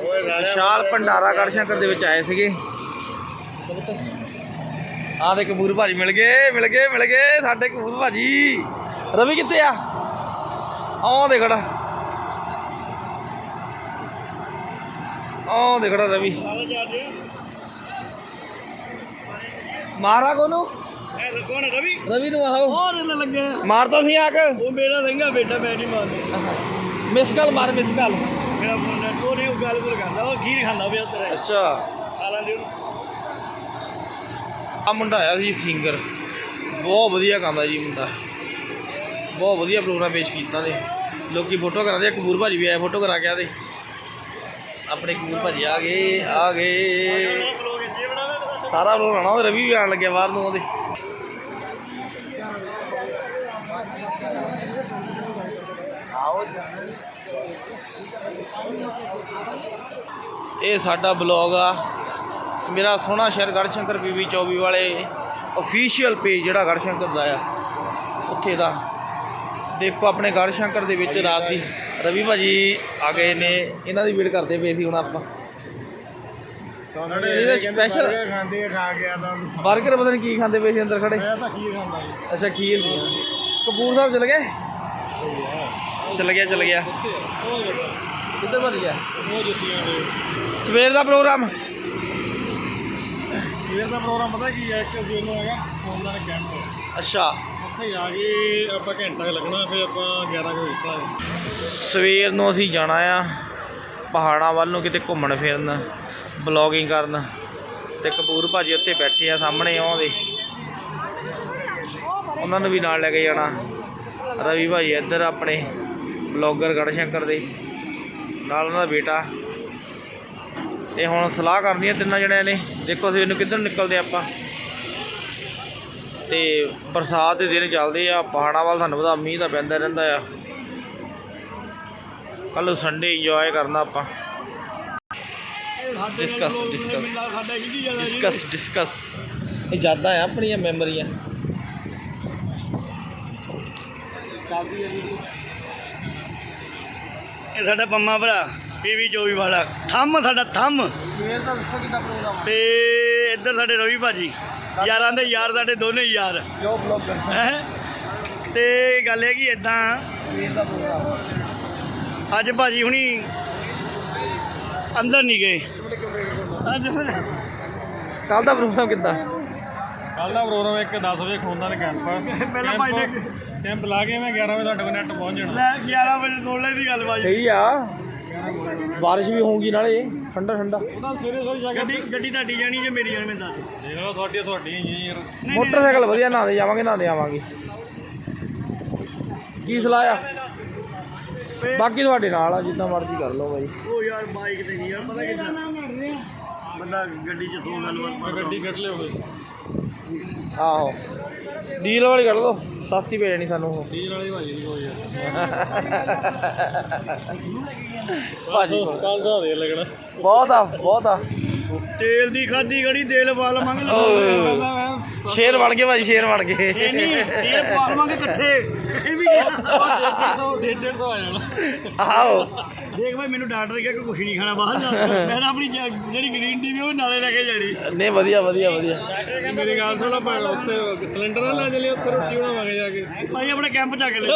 ਵਿਸ਼ਾਲ ਭੰਡਾਰਾ ਗੜਸ਼ੰਕਰ ਦੇ ਵਿੱਚ ਆਏ ਸੀਗੇ। ਆ ਦੇ ਕਬੂਰ ਭਾਜੀ ਮਿਲ ਗਏ ਮਿਲ ਗਏ ਮਿਲ ਗਏ ਸਾਡੇ ਕਬੂਰ ਭਾਜੀ। ਰਵੀ ਕਿੱਥੇ ਆ? ਆਹ ਦੇ ਖੜਾ। ਆਹ ਦੇ ਖੜਾ ਰਵੀ। ਮਾਰਾ ਕੋਨੂੰ? ਕੌਣ ਰਵੀ। ਰਵੀ ਨੂੰ ਆਹੋ ਹੋਰ ਇਹਨਾਂ ਲੱਗੇ ਮਾਰਦਾ ਸੀ ਆ ਕੇ ਉਹ ਮੇਰਾ ਸੰਗਾ ਬੇਟਾ ਮੈਂ ਨਹੀਂ ਮਾਰਦਾ। ਮਿਸ ਕਾਲ ਮਾਰ ਮਿਸ ਕਾਲ। ਮੇਰਾ ਫੋਨ ਹੈ ਉਹ ਨਹੀਂ ਉਹ ਗੱਲ ਗੁੱਲ ਕਰਦਾ ਉਹ ਖੀਰ ਖਾਂਦਾ ਪਿਆ ਤੇਰਾ ਅੱਛਾ। ਖਾਲਾਂ ਦੇ ਆ ਮੁੰਡਾ ਆਇਆ ਸੀ ਸਿੰਗਰ ਬਹੁਤ ਵਧੀਆ ਗਾਉਂਦਾ ਜੀ ਮੁੰਡਾ। ਬਹੁਤ ਵਧੀਆ ਪ੍ਰੋਗਰਾਮ ਪੇਸ਼ ਕੀਤਾ ਤੇ। ਲੋਕੀ ਫੋਟੋ ਕਰਾਉਂਦੇ ਆ ਕਬੂਰ ਭਾਜੀ ਵੀ ਆਏ ਫੋਟੋ ਕਰਾ ਕੇ ਆਦੇ। ਆਪਣੇ ਕਬੂਰ ਭਾਜੀ ਆ ਗਏ ਆ ਗਏ। ਲੋਕ ਇੱਥੇ ਬਣਾਵੇ ਸਾਰਾ ਪ੍ਰੋਗਰਾਮ ਆਉਣਾ ਰਵੀ ਵੀ ਆਣ ਲੱਗਿਆ ਬਾਹਰ ਨੂੰ ਉਹਦੇ। ਇਹ ਸਾਡਾ ਬਲੌਗ ਆ। ਮੇਰਾ ਸੋਹਣਾ ਸ਼ਹਿਰ ਗੜਸ਼ੰਕਰ ਬੀਬੀ 24 ਵਾਲੇ ਅਫੀਸ਼ੀਅਲ ਪੇਜ ਜਿਹੜਾ ਗੜਸ਼ੰਕਰ ਦਾ ਆ ਉੱਥੇ ਦਾ। ਦੇਖੋ ਆਪਣੇ ਗੜਸ਼ੰਕਰ ਦੇ ਵਿੱਚ ਰਾਤ ਦੀ। ਰਵੀ ਭਾਜੀ ਆ ਗਏ ਨੇ। ਇਹਨਾਂ ਦੀ ਵੇਟ ਕਰਦੇ ਪਏ ਸੀ ਹੁਣ ਆਪਾਂ। ਇਹਦਾ special- ਖਾਂਦੇ ਆ, ਖਾ ਗਿਆ ਤਾਂ। ਬਰਗਰ ਪਤਾ ਨਹੀਂ ਕੀ ਖਾਂਦੇ ਪਏ ਸੀ ਅੰਦਰ ਖੜੇ। ਮੈਂ ਤਾਂ ਖੀਰ ਖਾਂਦਾ ਅੱਛਾ ਖੀਰ ਕਪੂਰ ਸਾਹਿਬ ਚਲ ਗਏ? ਚਲ ਗਿਆ ਚਲ ਗਿਆ। ਕਿੱਧਰ ਭੱਜ ਗਿਆ? ਉਹ ਜੁੱਤੀਆਂ ਨੇ ਸਵੇਰ ਦਾ ਪ੍ਰੋਗਰਾਮ। ਸਵੇਰ ਦਾ ਪ੍ਰੋਗਰਾਮ ਪਤਾ ਕੀ ਹੈ? ਇੱਕ ਦਿਨ ਨੂੰ ਹੈਗਾ ਫੋਨਾਂ ਦੇ ਕੈਂਪ ਅੱਛਾ। ਉੱਥੇ ਜਾ ਕੇ ਆਪਾਂ ਘੰਟਾ ਕੁ ਲੱਗਣਾ ਫਿਰ ਆਪਾਂ 11 ਵਜੇ ਨਿਕਲਾਂਗੇ ਸਵੇਰ ਨੂੰ ਅਸੀਂ ਜਾਣਾ ਆ ਪਹਾੜਾਂ ਵੱਲ ਨੂੰ ਕਿਤੇ ਘੁੰਮਣ ਫਿਰਨ ਬਲੌਗਿੰਗ ਕਰਨ। ਤੇ ਕਪੂਰ ਭਾਜੀ ਉੱਥੇ ਬੈਠੇ ਆ ਸਾਹਮਣੇ ਆਉਂਦੇ। ਉਹਨਾਂ ਨੂੰ ਵੀ ਨਾਲ ਲੈ ਕੇ ਜਾਣਾ। ਰਵੀ ਭਾਈ ਇੱਧਰ ਆਪਣੇ ਬਲੌਗਰ ਗੜਸ਼ੰਕਰ ਦੇ, ਨਾਲ ਉਹਨਾਂ ਦਾ ਬੇਟਾ। ਤੇ ਹੁਣ ਸਲਾਹ ਕਰਨੀ ਹੈ ਤਿੰਨਾਂ ਜਣਿਆਂ ਨੇ, ਦੇਖੋ ਸਵੇਰ ਇਹਨੂੰ ਕਿੱਧਰ ਨਿਕਲਦੇ ਆਪਾਂ। ਤੇ ਬਰਸਾਤ ਦੇ ਦਿਨ ਚੱਲਦੇ ਆ, ਪਹਾੜਾਂ ਵੱਲ ਤੁਹਾਨੂੰ ਪਤਾ ਮੀਂਹ ਤਾਂ ਪੈਂਦਾ ਰਹਿੰਦਾ ਆ। ਕੱਲ ਸੰਡੇ ਇੰਜੋਏ ਕਰਨਾ ਆਪਾਂ। ਡਿਸਕਸ ਡਿਸਕਸ ਡਿਸਕਸ ਡਿਸਕਸ ਇਹ ਯਾਦਾਂ ਆ ਆਪਣੀਆਂ ਮੈਮਰੀਆਂ ਚੱਲਦੀ ਹੈ ਜੀ। ਇਹ ਸਾਡਾ ਪੰਮਾ ਭਰਾ ਪੀਵੀ 24 ਵਾਲਾ। ਥੰਮ ਸਾਡਾ ਥੰਮ। ਸਵੇਰ ਦਾ ਦੱਸੋ ਕਿੱਦਾਂ ਪ੍ਰੋਗਰਾਮ ਤੇ ਇੱਧਰ ਸਾਡੇ ਰਵੀ ਭਾਜੀ। ਯਾਰਾਂ ਦੇ ਯਾਰ ਸਾਡੇ ਦੋਨੇ ਯਾਰ। ਜੋ ਬਲੌਗਰ ਹੈ? ਤੇ ਗੱਲ ਇਹ ਕਿ ਇਦਾਂ ਸਵੇਰ ਦਾ ਪ੍ਰੋਗਰਾਮ ਅੱਜ ਭਾਜੀ ਹੁਣੀ ਅੰਦਰ ਨਹੀਂ ਗਏ। ਅੱਜ ਕੱਲ ਦਾ ਪ੍ਰੋਗਰਾਮ ਕਿੱਦਾਂ? ਕੱਲ ਦਾ ਪ੍ਰੋਗਰਾਮ ਇੱਕ 10 ਵਜੇ ਖੋਂਦਾ ਨੇ ਕੈਂਪ ਪਹਿਲਾਂ ਭਾਈ ਨੇ ਕੈਂਪ ਲਾ ਕੇ ਮੈਂ 11 ਵਜੇ ਤੁਹਾਡੇ ਕੋਲ ਨੈਟ ਪਹੁੰਚ ਜਾਣਾ। ਲੈ 11 ਵਜੇ ਲਈ ਦੀ ਗੱਲ ਭਾਜੀ ਸਹੀ ਆ। ਬਾਰਿਸ਼ ਵੀ ਹੋਊਗੀ ਨਾਲੇ ਠੰਡਾ ਠੰਡਾ। ਉਹਦਾ ਸਵੇਰੇ ਸਵੇਰੇ ਜਾ ਕੇ ਗੱਡੀ ਗੱਡੀ ਤੁਹਾਡੀ ਜਾਣੀ ਜੇ ਮੇਰੀ ਜਾਣੀ ਮੈਂ ਦੱਸ ਦੇਖ ਲਓ ਤੁਹਾਡੀ ਤੁਹਾਡੀ ਹੀ ਹੈ ਯਾਰ। ਨਹੀਂ, ਮੋਟਰਸਾਈਕਲ ਵਧੀਆ ਨਹਾਉਂਦੇ ਜਾਵਾਂਗੇ ਨਹਾਉਂਦੇ ਆਵਾਂਗੇ। ਕੀ ਸਲਾਹ ਆ? ਬਾਕੀ ਤੁਹਾਡੇ ਨਾਲ ਆ ਜਿੱਦਾਂ ਮਰਜ਼ੀ ਕਰ ਲਓ ਬਾਈ। ਉਹ ਯਾਰ ਬਾਈਕ ਤੇ ਨਹੀਂ ਯਾਰ ਪਤਾ ਕਿੱਦਾਂ ਬੰਦਾ ਗੱਡੀ 'ਚ ਸੋ ਗੱਲਬਾਤ ਮੈਂ ਗੱਡੀ ਕੱਢ ਲਿਓ ਕੋਈ ਆਹੋ। ਡੀਲ ਵਾਲੀ ਕੱਢ ਲਓ। ਸਸਤੀ ਪੈ ਜਾਣੀ ਸਾਨੂੰ ਉਹ। ਡੀਲ ਵਾਲੀ ਭਾਜੀ ਕੋਈ ਯਾਰ ਭਾਜੀ ਕੱਲ। ਦਾ ਦੇ ਲੱਗਣਾ। ਬਹੁਤ ਆ ਬਹੁਤ ਆ। ਤੇਲ ਦੀ ਖਾਦੀ ਗੜੀ ਤੇਲ ਵਾਲ ਮੰਗ ਓਏ ਸ਼ੇਰ ਬਣ ਗਏ ਭਾਜੀ ਸ਼ੇਰ ਬਣ ਗਏ। ਇਹ ਨਹੀਂ ਤੇਲ ਪਾ ਲਵਾਂਗੇ ਇਕੱਠੇ। ਇਹ ਵੀ 150 150 ਆ ਜਾਣਾ ਆਹੋ। ਦੇਖ ਭਾਈ ਮੈਨੂੰ ਡਾਕਟਰ ਕਿਹਾ ਕਿ ਕੁਝ ਨਹੀਂ ਖਾਣਾ ਬਾਹਰ ਜਾ ਮੈਂ ਤਾਂ ਆਪਣੀ ਜਿਹੜੀ ਗ੍ਰੀਨ ਟੀ ਵੀ ਉਹ ਨਾਲੇ ਲੈ ਕੇ ਜਾਣੀ। ਨਹੀਂ ਵਧੀਆ ਵਧੀਆ ਵਧੀਆ। ਮੇਰੀ ਗੱਲ ਸੁਣੋ ਭਾਈ ਉੱਤੇ ਸਿਲੰਡਰ ਲੈ ਚਲੇ ਉੱਥੇ ਰੋਟੀ ਬਣਾਵਾਂਗੇ ਜਾ ਕੇ। ਭਾਈ ਆਪਣੇ ਕੈਂਪ ਜਾ ਕੇ ਲੈ।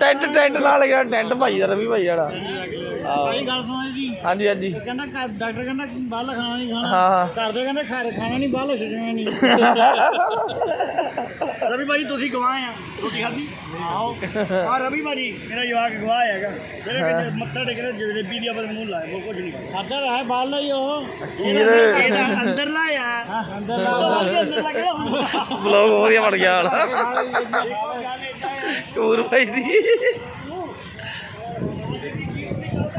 ਟੈਂਟ ਟੈਂਟ ਨਾਲ ਗਿਆ ਟੈਂਟ ਭਾਈ ਦਾ ਰਵੀ ਭਾਈ ਵਾਲਾ। ਆਹੋ। ਗੱਲ ਸੁਣੋ ਜੀ। ਹਾਂਜੀ ਹਾਂਜੀ। ਕਹਿੰਦਾ ਘਰ- ਡਾਕਟਰ ਕਹਿੰਦਾ ਬਾਹਰ ਖਾਣਾ ਨਹੀਂ ਖਾਣਾ। ਹਾਂ ਹਾਂ। ਘਰ ਦੇ ਕਹਿੰਦੇ ਖਾਣਾ ਖਾਣਾ ਨਹੀਂ ਬਾਹਰ ਛੱਡਣਾ ਨਹੀਂ। ਰਵੀ ਭਾਜੀ ਤੁਸੀਂ ਗਵਾਹ ਆ। ਰੋਟੀ ਖਾਧੀ? ਆਓ। ਆ ਰਵੀ ਭਾਜੀ ਮੇਰਾ ਜਵਾਕ ਗਵਾਹ ਹੈਗਾ। ਜਿਹੜੇ ਕਹਿੰਦੇ ਮੱਥਾ ਟੇਕਣਾ ਜਲੇਬੀ ਦੀ ਆਪਣਾ ਮੂੰਹ ਲਾਇਆ ਹੋਰ ਕੁਝ ਨਹੀਂ। ਖਾਦਾ ਰਹਾ ਬਾਹਰ ਲਈ ਉਹ। ਚੀਰ। ਇਹਦਾ ਅੰਦਰ ਲਾਇਆ ਅੰਦਰ ਲਾਇਆ ਅੰਦਰ ਲਾ ਕੇ ਬਲੌਗ ਵਧੀਆ ਬਣ ਗਿਆ ਟੂਰ ਭਾਈ ਦੀ।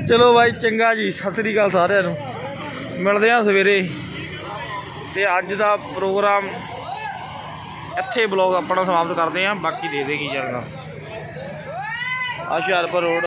ਚਲੋ ਬਾਈ, ਚੰਗਾ ਜੀ। ਸਤਿ ਸ੍ਰੀ ਅਕਾਲ ਸਾਰਿਆਂ ਨੂੰ। ਮਿਲਦੇ ਆ ਸਵੇਰੇ। ਤੇ ਅੱਜ ਦਾ ਪ੍ਰੋਗਰਾਮ ਇੱਥੇ ਬਲੌਗ ਆਪਣਾ ਸਮਾਪਤ ਕਰਦੇ ਆ ਬਾਕੀ ਦੇ ਦੇਗੀ ਚੱਲਣਾ ਆ ਹੁਸ਼ਿਆਰਪੁਰ ਰੋਡ।